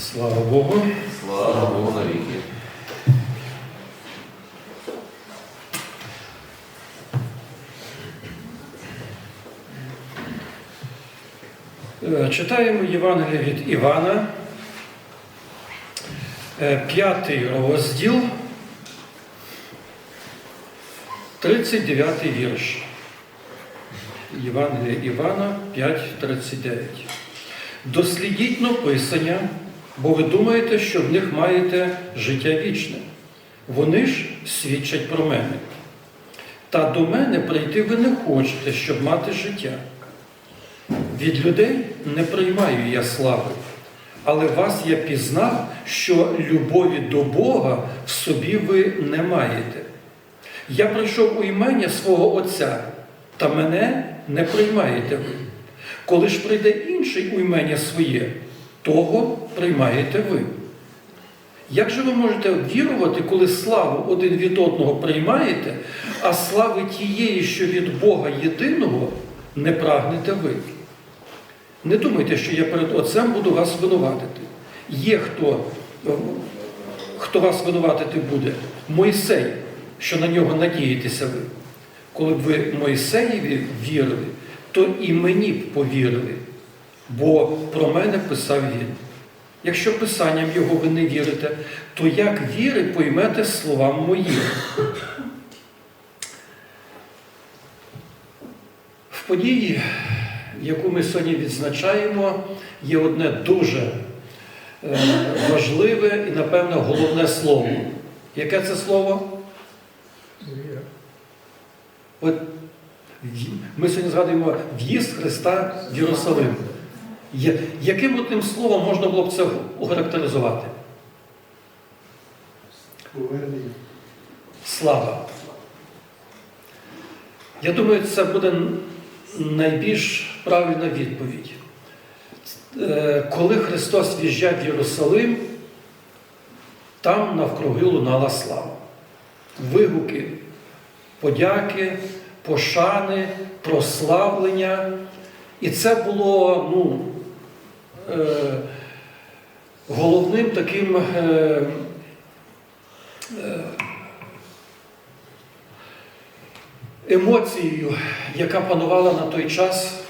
Слава Богу. Слава Богу навіки. Е, Читаємо Євангеліє від Івана, е, п'ятий розділ, 39 вірш. Євангелія Івана 5.39. Дослідіть написання, бо ви думаєте, що в них маєте життя вічне. Вони ж свідчать про мене. Та до мене прийти ви не хочете, щоб мати життя. Від людей не приймаю я слави, але вас я пізнав, що любові до Бога в собі ви не маєте. Я прийшов у імення свого Отця, та мене не приймаєте ви. Коли ж прийде інший у імення своє, того приймаєте ви. Як же ви можете вірувати, коли славу один від одного приймаєте, а слави тієї, що від Бога єдиного, не прагнете ви? Не думайте, що я перед Отцем буду вас винуватити. Є хто, хто вас винуватити буде, Мойсей, що на нього надієтеся ви. Коли б ви Мойсеєві вірили, то і мені б повірили, бо про мене писав він. Якщо писанням його ви не вірите, то як віри поймете словам моїм? В події, яку ми сьогодні відзначаємо, є одне дуже е, важливе і, напевно, головне слово. Яке це слово? От ми сьогодні згадуємо в'їзд Христа в Єрусалим. Яким одним словом можна було б це охарактеризувати? Слава. Я думаю, це буде найбільш правильна відповідь. Е, Коли Христос в'їжджав в Єрусалим, там навкруги лунала слава. Вигуки, подяки, пошани, прославлення. І це було ну, головним таким. Е, е, емоцією, яка панувала на той час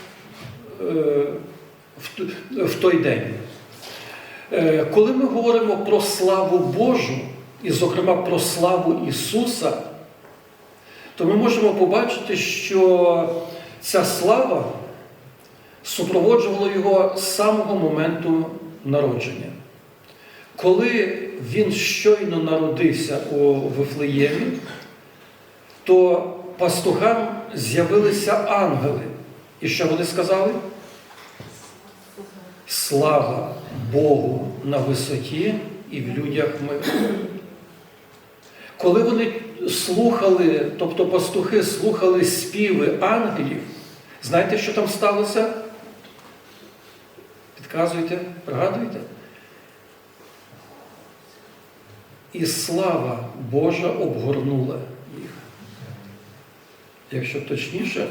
е, в той день. Е, Коли ми говоримо про славу Божу, і, зокрема, про славу Ісуса, то ми можемо побачити, що ця слава супроводжувала його з самого моменту народження. Коли він щойно народився у Вифлеємі, то пастухам з'явилися ангели. І що вони сказали? Слава Богу на висоті і в людях мир. Коли вони слухали, тобто пастухи слухали співи ангелів, знаєте, що там сталося? Підказуйте, пригадуєте? І слава Божа обгорнула їх. Якщо точніше.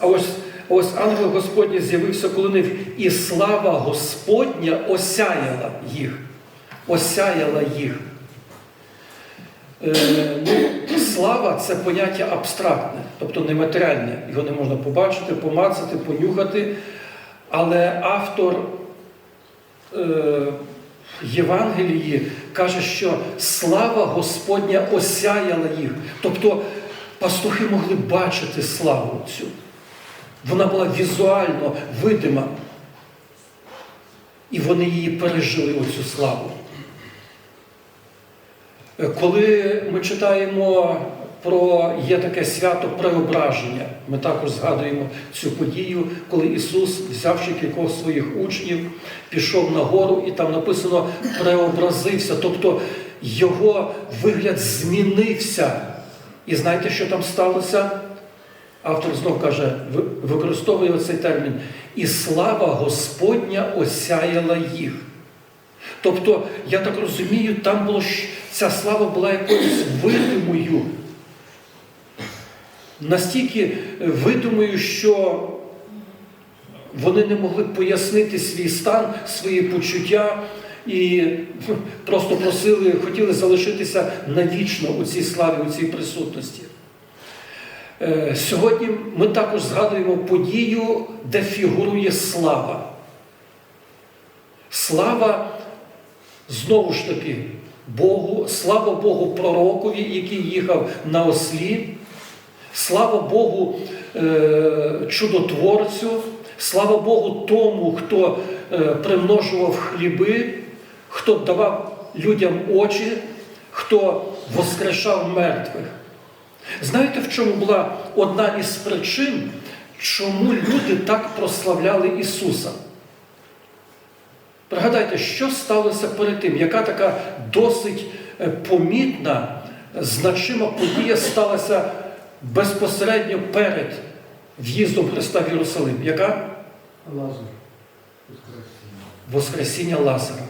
А ось, ось ангел Господній з'явився, коли не і слава Господня осяяла їх. Осяяла їх. Е, ну, слава це поняття абстрактне, тобто нематеріальне. Його не можна побачити, помацати, понюхати. Але автор е, Євангелії каже, що слава Господня осяяла їх. Тобто пастухи могли бачити славу цю. Вона була візуально видима. І вони її пережили, оцю славу. Коли ми читаємо про є таке свято преображення, ми також згадуємо цю подію, коли Ісус, взявши кількох своїх учнів, пішов на гору і там написано преобразився, тобто його вигляд змінився. І знаєте, що там сталося? Автор знов каже, використовує оцей термін, і слава Господня осяяла їх. Тобто, я так розумію, там було ця слава була якоюсь видимою. Настільки видимою, що вони не могли пояснити свій стан, свої почуття і просто просили, хотіли залишитися навічно у цій славі, у цій присутності. Е, Сьогодні ми також згадуємо подію, де фігурує слава. Слава знову ж таки Богу, слава Богу пророкові, який їхав на ослі, слава Богу е, чудотворцю, слава Богу тому, хто е, примножував хліби, хто давав людям очі, хто воскрешав мертвих. Знаєте, в чому була одна із причин, чому люди так прославляли Ісуса? Пригадайте, що сталося перед тим, яка така досить е, помітна, значима подія сталася безпосередньо перед в'їздом Христа в Єрусалим? Яка? Лазар. Воскресіння. Воскресіння Лазара.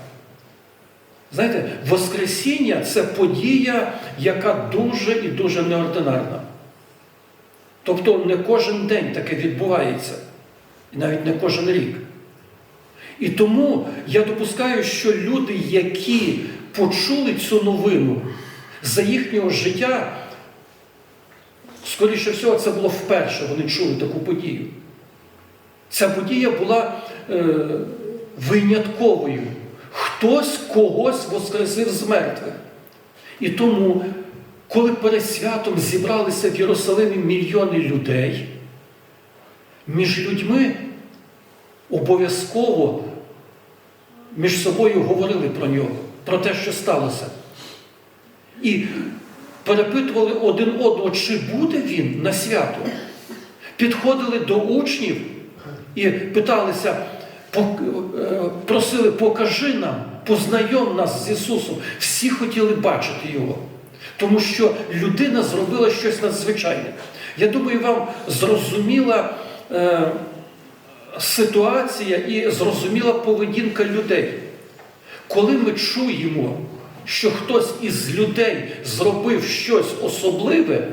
Знаєте, Воскресіння це подія, яка дуже і дуже неординарна. Тобто не кожен день таке відбувається, і навіть не кожен рік. І тому я допускаю, що люди, які почули цю новину за їхнього життя, скоріше всього, це було вперше, вони чули таку подію. Ця подія була е, винятковою. Хтось когось воскресив з мертвих. І тому, коли перед святом зібралися в Єрусалимі мільйони людей, між людьми обов'язково між собою говорили про нього, про те, що сталося. І перепитували один одного, чи буде він на свято. Підходили до учнів і питалися, е, просили, покажи нам, познайом нас з Ісусом. Всі хотіли бачити Його. Тому що людина зробила щось надзвичайне. Я думаю, вам зрозуміла е, ситуація і зрозуміла поведінка людей. Коли ми чуємо, що хтось із людей зробив щось особливе,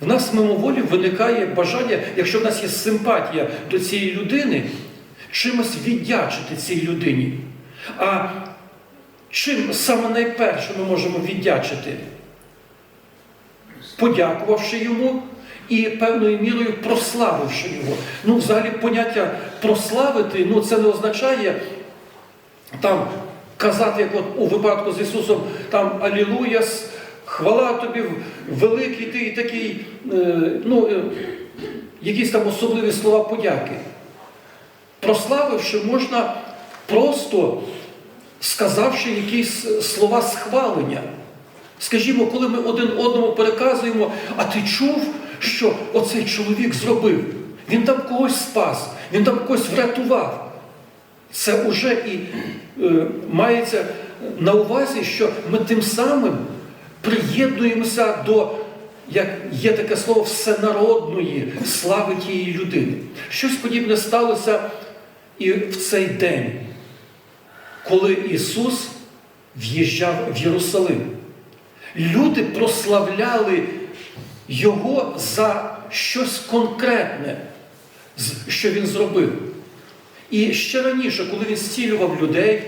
в нас мимоволі виникає бажання, якщо в нас є симпатія до цієї людини, чимось віддячити цій людині. А чим саме найперше ми можемо віддячити? Подякувавши йому і певною мірою прославивши його. Ну, взагалі, поняття прославити, ну це не означає там казати, як от у випадку з Ісусом, там Алілуя, хвала тобі, великий ти і такий, е, ну, е, якісь там особливі слова подяки. Прославивши, можна просто сказавши якісь слова схвалення. Скажімо, коли ми один одному переказуємо, а ти чув, що оцей чоловік зробив? Він там когось спас, він там когось врятував. Це вже і е, мається на увазі, що ми тим самим приєднуємося до, як є таке слово, всенародної слави тієї людини. Щось подібне сталося і в цей день, коли Ісус в'їжджав в Єрусалим. Люди прославляли Його за щось конкретне, що Він зробив. І ще раніше, коли він зцілював людей,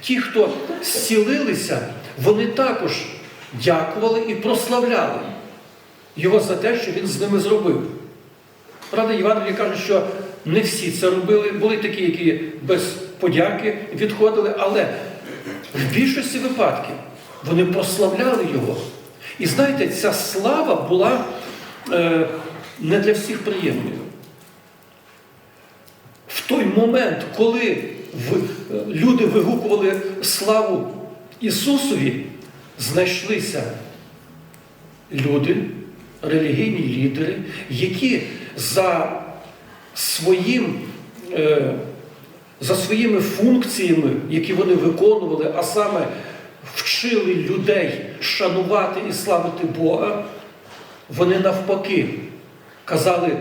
ті, хто зцілилися, вони також дякували і прославляли його за те, що він з ними зробив. Правда, Євангеліє каже, що не всі це робили, були такі, які без подяки відходили, але в більшості випадків вони прославляли його. І знаєте, ця слава була е, не для всіх приємною. В той момент, коли в- люди вигукували славу Ісусові, знайшлися люди, релігійні лідери, які за своїм, е, за своїми функціями, які вони виконували, а саме вчили людей шанувати і славити Бога, вони навпаки казали,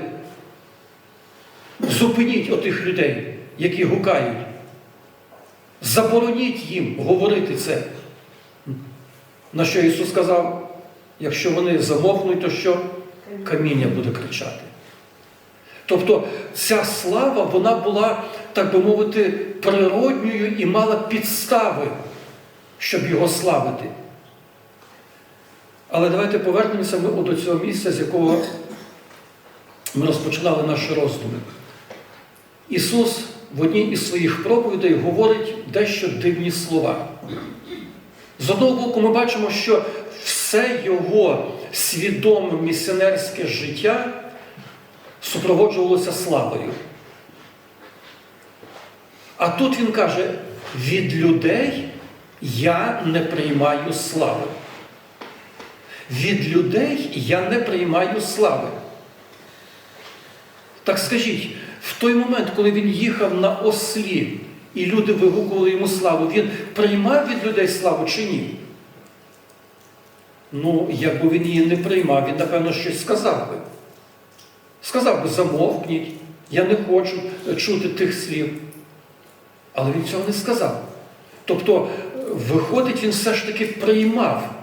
зупиніть отих людей, які гукають. Забороніть їм говорити це. На що Ісус сказав, якщо вони замовкнуть, то що? Каміння буде кричати. Тобто ця слава, вона була, так би мовити, природньою і мала підстави, щоб його славити. Але давайте повернемося ми до цього місця, з якого ми розпочинали наші роздуми. Ісус в одній із своїх проповідей говорить дещо дивні слова. З одного боку, ми бачимо, що все його свідоме місіонерське життя супроводжувалося славою. А тут він каже: від людей я не приймаю слави. Від людей я не приймаю слави. Так скажіть, в той момент, коли він їхав на ослі, і люди вигукували йому славу, він приймав від людей славу чи ні? Ну, якби він її не приймав, він, напевно, щось сказав би. Сказав би, замовкніть, я не хочу чути тих слів. Але він цього не сказав. Тобто, виходить, він все ж таки приймав.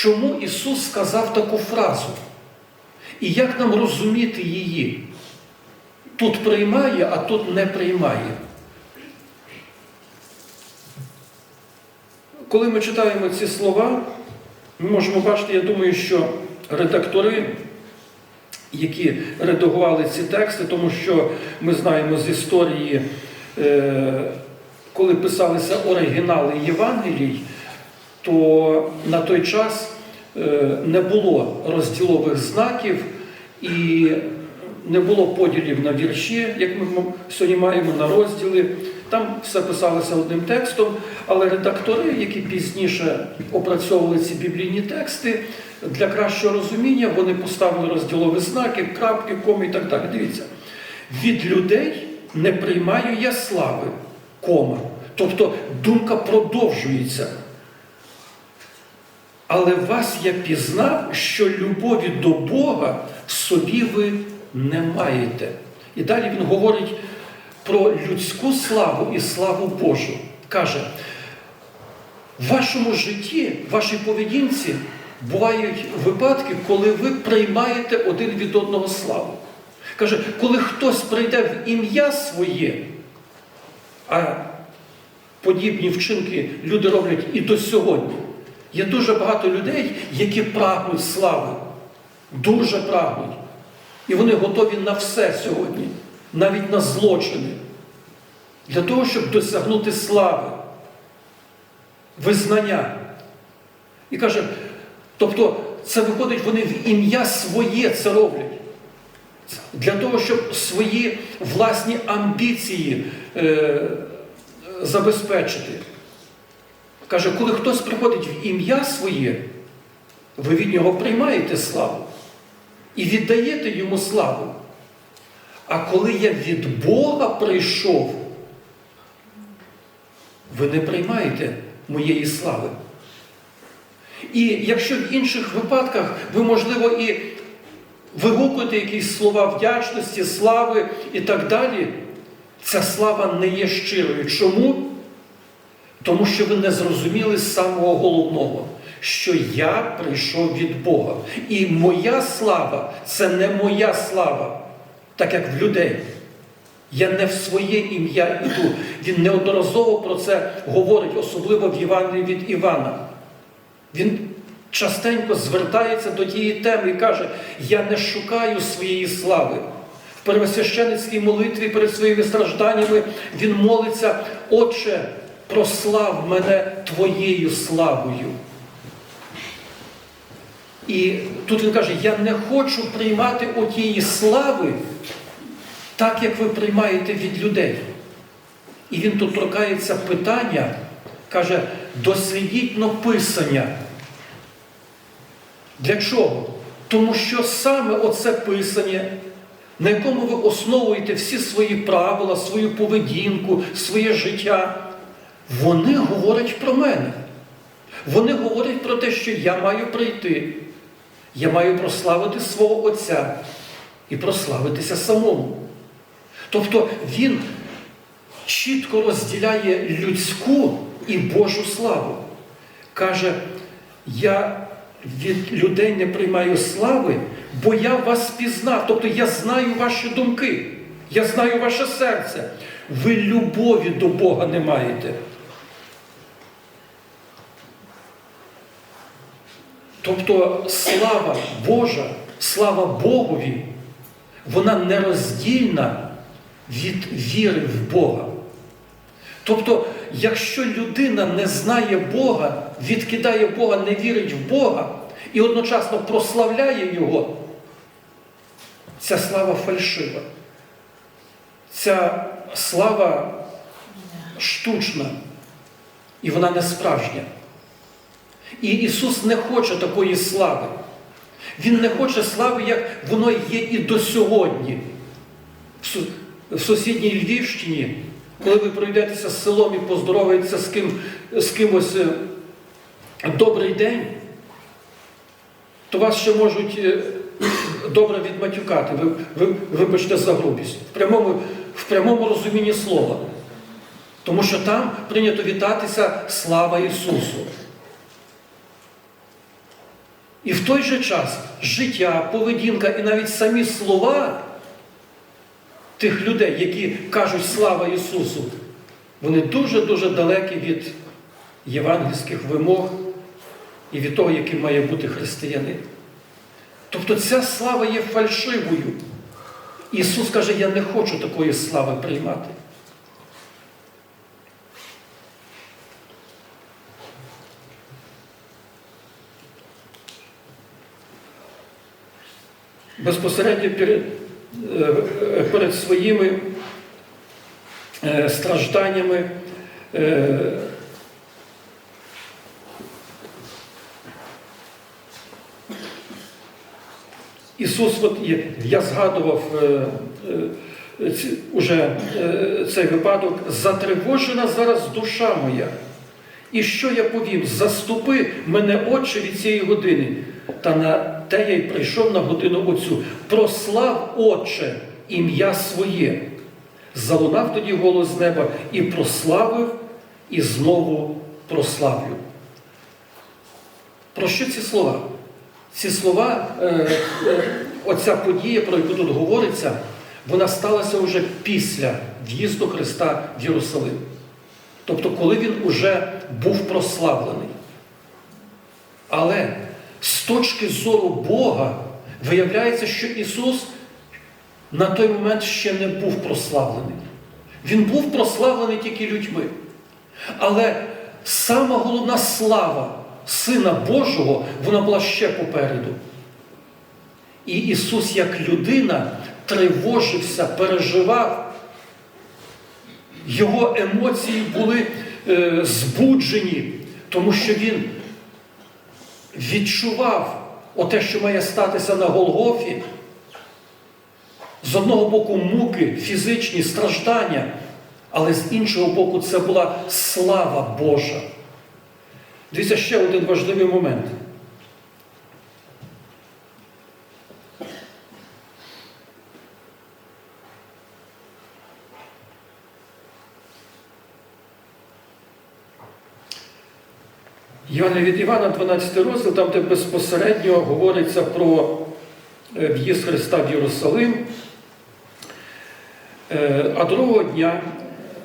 Чому Ісус сказав таку фразу? І як нам розуміти її? Тут приймає, а тут не приймає. Коли ми читаємо ці слова, ми можемо бачити, я думаю, що редактори, які редагували ці тексти, тому що ми знаємо з історії, е, коли писалися оригінали Євангелій, то на той час не було розділових знаків і не було поділів на вірші, як ми сьогодні маємо на розділи. Там все писалося одним текстом, але редактори, які пізніше опрацьовували ці біблійні тексти, для кращого розуміння вони поставили розділові знаки, крапки, коми і так далі. Дивіться, від людей не приймаю я слави, кома. Тобто думка продовжується. Але вас я пізнав, що любові до Бога в собі ви не маєте. І далі він говорить про людську славу і славу Божу. Каже, в вашому житті, в вашій поведінці бувають випадки, коли ви приймаєте один від одного славу. Каже, коли хтось прийде в ім'я своє, а подібні вчинки люди роблять і до сьогодні. Є дуже багато людей, які прагнуть слави, дуже прагнуть. І вони готові на все сьогодні, навіть на злочини, для того, щоб досягнути слави, визнання. І каже, тобто це виходить, вони в ім'я своє це роблять. Для того, щоб свої власні амбіції е, забезпечити. Каже, коли хтось приходить в ім'я своє, ви від нього приймаєте славу і віддаєте йому славу. А коли я від Бога прийшов, ви не приймаєте моєї слави. І якщо в інших випадках ви, можливо, і вигукуєте якісь слова вдячності, слави і так далі, ця слава не є щирою. Чому? Тому що ви не зрозуміли самого головного, що я прийшов від Бога. І моя слава це не моя слава, так як в людей. Я не в своє ім'я іду. Він неодноразово про це говорить, особливо в Євангелії від Івана. Він частенько звертається до тієї теми і каже: Я не шукаю своєї слави. В первосвященницькій молитві перед своїми стражданнями він молиться, Отче, прослав мене Твоєю славою. І тут він каже, я не хочу приймати отієї слави, так як ви приймаєте від людей. І він тут торкається питання, каже, дослідіть написання. Для чого? Тому що саме оце писання, на якому ви основуєте всі свої правила, свою поведінку, своє життя, вони говорять про мене. Вони говорять про те, що я маю прийти. Я маю прославити свого Отця і прославитися самому. Тобто він чітко розділяє людську і Божу славу. Каже, я від людей не приймаю слави, бо я вас пізнав. Тобто я знаю ваші думки, я знаю ваше серце. Ви любові до Бога не маєте. Тобто слава Божа, слава Богові, вона нероздільна від віри в Бога. Тобто, якщо людина не знає Бога, відкидає Бога, не вірить в Бога і одночасно прославляє Його, ця слава фальшива. Ця слава штучна, і вона не справжня. І Ісус не хоче такої слави. Він не хоче слави, як воно є і до сьогодні. В сусідній Львівщині, коли ви пройдетеся з селом і поздороваєтеся з, ким, з кимось е, добрий день, то вас ще можуть е, добре відматюкати. Ви, ви, вибачте за грубість. В прямому, в прямому розумінні слова. Тому що там прийнято вітатися слава Ісусу. І в той же час життя, поведінка і навіть самі слова тих людей, які кажуть слава Ісусу, вони дуже-дуже далекі від євангельських вимог і від того, яким має бути християнин. Тобто ця слава є фальшивою. Ісус каже, я не хочу такої слави приймати. Безпосередньо перед, е, перед своїми е, стражданнями. е, Ісус, от я згадував уже цей випадок, затривожена зараз душа моя. І що я повім? Заступи мене, Отче, від цієї години. Та на те я й прийшов на годину оцю. Прослав, Отче, ім'я своє. Залунав тоді голос з неба і прославив, і знову прославлю. Про що ці слова? Ці слова, е, е, оця подія, про яку тут говориться, вона сталася вже після в'їзду Христа в Єрусалим. Тобто, коли він уже був прославлений. Але з точки зору Бога виявляється, що Ісус на той момент ще не був прославлений. Він був прославлений тільки людьми. Але сама головна слава Сина Божого, вона була ще попереду. І Ісус, як людина, тривожився, переживав. Його емоції були е, збуджені, тому що він відчував оте, що має статися на Голгофі. З одного боку, муки, фізичні страждання, але з іншого боку, це була слава Божа. Дивіться ще один важливий момент. Євангелія від Івана, 12 розділ, там, де безпосередньо говориться про е, в'їзд Христа в Єрусалим. Е, А другого дня,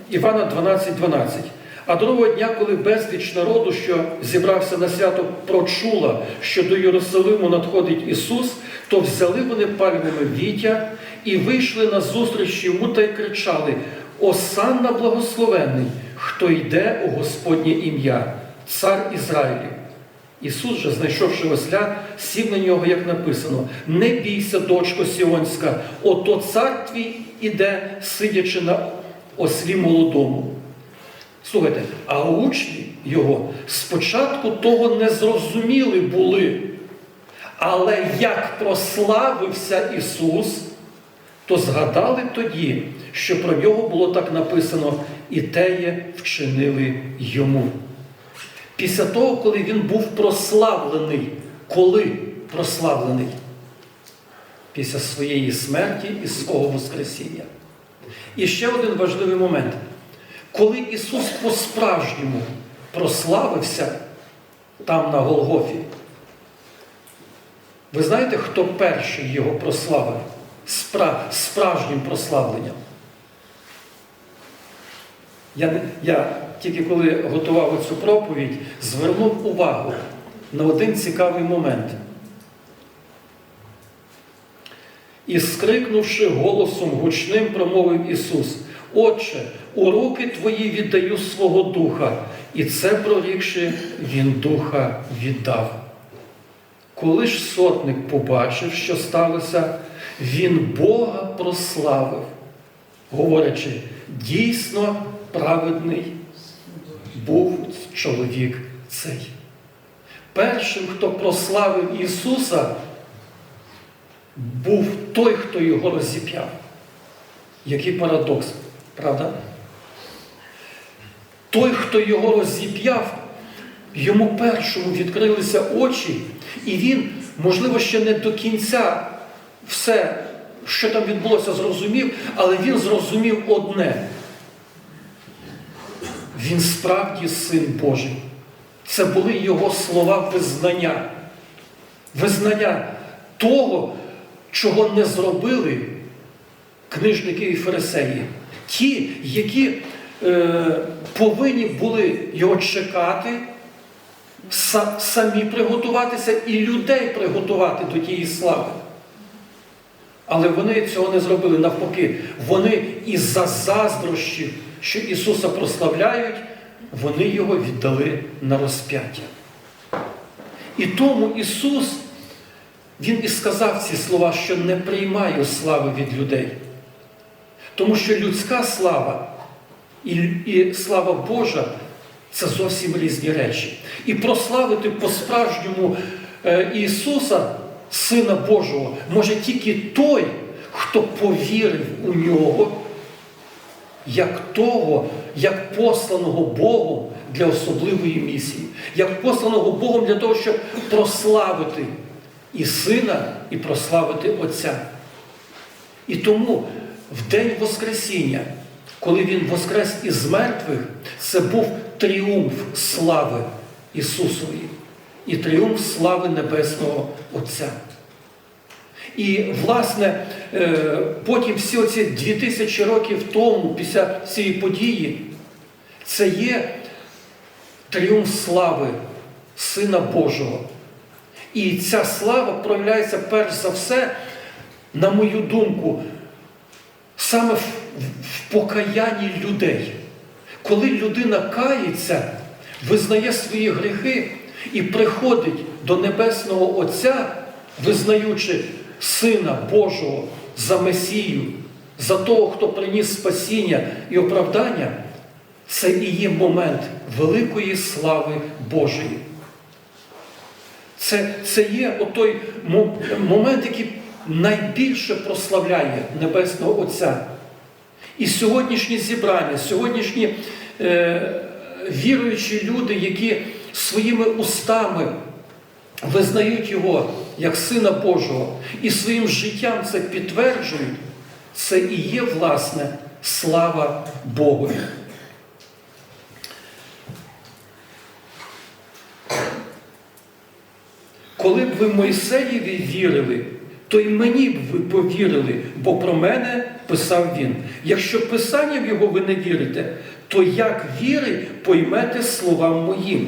Івана 12, 12. А другого дня, коли безліч народу, що зібрався на свято, прочула, що до Єрусалиму надходить Ісус, то взяли вони пальмове віття і вийшли на зустріч йому та й кричали: Осанна благословенний, хто йде у Господнє ім'я, цар Ізраїлів. Ісус же, знайшовши осля, сів на нього, як написано: Не бійся, дочко Сіонська, ото цар твій іде, сидячи на ослі молодому. Слухайте, а учні його спочатку того не зрозуміли були. Але як прославився Ісус, то згадали тоді, що про нього було так написано, і теє вчинили йому. Після того, коли він був прославлений, коли прославлений? Після своєї смерті і свого Воскресіння. І ще один важливий момент. Коли Ісус по-справжньому прославився там на Голгофі, Ви знаєте, хто перший його прославив? Спра... Справжнім прославленням. Я, я тільки коли готував цю проповідь, звернув увагу на один цікавий момент. І скрикнувши голосом гучним, промовив Ісус: Отче, у руки твої віддаю свого духа, і це прорікши, Він духа віддав. Коли ж сотник побачив, що сталося, він Бога прославив, говорячи, дійсно праведний був чоловік цей. Першим, хто прославив Ісуса, був той, хто його розіп'яв. Який парадокс, правда? Той, хто його розіп'яв, йому першому відкрилися очі, і він, можливо, ще не до кінця все, що там відбулося, зрозумів, але він зрозумів одне. Він справді син Божий. Це були його слова визнання. Визнання того, чого не зробили книжники і фарисеї. Ті, які е, повинні були його чекати, са- самі приготуватися і людей приготувати до тієї слави. Але вони цього не зробили навпаки. Вони із-за заздрощів, що Ісуса прославляють, вони його віддали на розп'яття. І тому Ісус, Він і сказав ці слова, що не приймаю слави від людей. Тому що людська слава і, і слава Божа це зовсім різні речі. І прославити по-справжньому е, Ісуса, Сина Божого, може тільки той, хто повірив у нього, як того, як посланого Богом для особливої місії, як посланого Богом для того, щоб прославити і Сина, і прославити Отця. І тому в день Воскресіння, коли Він воскрес із мертвих, це був тріумф слави Ісусової і тріумф слави Небесного Отця. І, власне, е, потім всі оці дві тисячі років тому, після цієї події, це є тріумф слави Сина Божого. І ця слава проявляється перш за все, на мою думку, саме в, покаянні людей. Коли людина кається, визнає свої гріхи і приходить до Небесного Отця, визнаючи Сина Божого за Месію, за того, хто приніс спасіння і оправдання, це і є момент великої слави Божої. Це, це є отой момент, який найбільше прославляє Небесного Отця. І сьогоднішні зібрання, сьогоднішні е, віруючі люди, які своїми устами визнають Його як Сина Божого і своїм життям це підтверджують, це і є, власне, слава Богові. Коли б ви Мойсеєві вірили, то й мені б ви повірили, бо про мене писав він. Якщо писанням його ви не вірите, то як віри поймете словам моїм?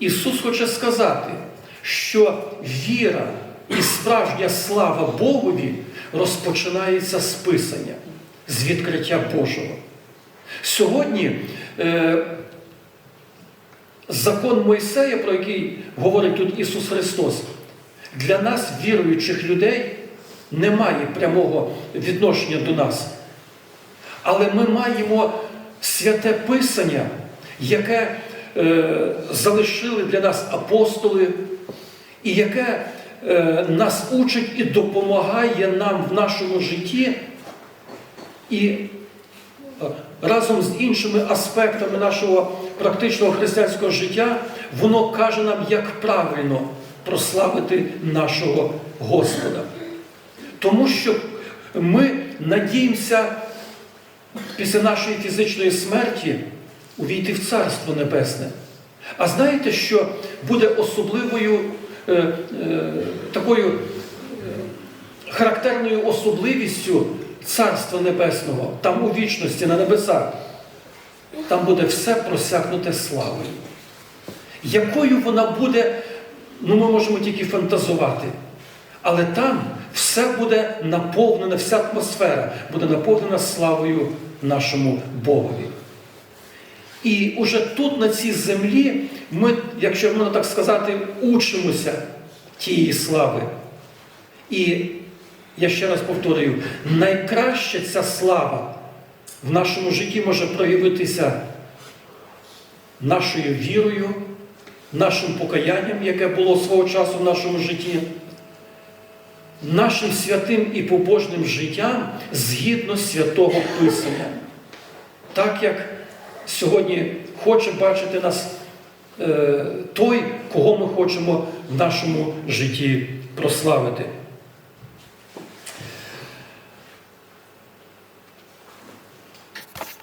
Ісус хоче сказати, що віра і справжня слава Богові розпочинається з Писання, з відкриття Божого. Сьогодні е, закон Мойсея, про який говорить тут Ісус Христос, для нас, віруючих людей, не має прямого відношення до нас. Але ми маємо святе Писання, яке е, залишили для нас апостоли, і яке е, нас учить і допомагає нам в нашому житті. І е, разом з іншими аспектами нашого практичного християнського життя, воно каже нам, як правильно прославити нашого Господа. Тому що ми надіємося після нашої фізичної смерті увійти в Царство Небесне. А знаєте, що буде особливою такою е, характерною особливістю Царства Небесного, там у вічності, на небесах, там буде все просякнуте славою. Якою вона буде, ну ми можемо тільки фантазувати. Але там все буде наповнене, вся атмосфера буде наповнена славою нашому Богові. І уже тут, на цій землі, ми, якщо можна так сказати, учимося тієї слави. І я ще раз повторюю, найкраще ця слава в нашому житті може проявитися нашою вірою, нашим покаянням, яке було свого часу в нашому житті, нашим святим і побожним життям згідно святого Писання. Так як сьогодні хоче бачити нас е, той, кого ми хочемо в нашому житті прославити.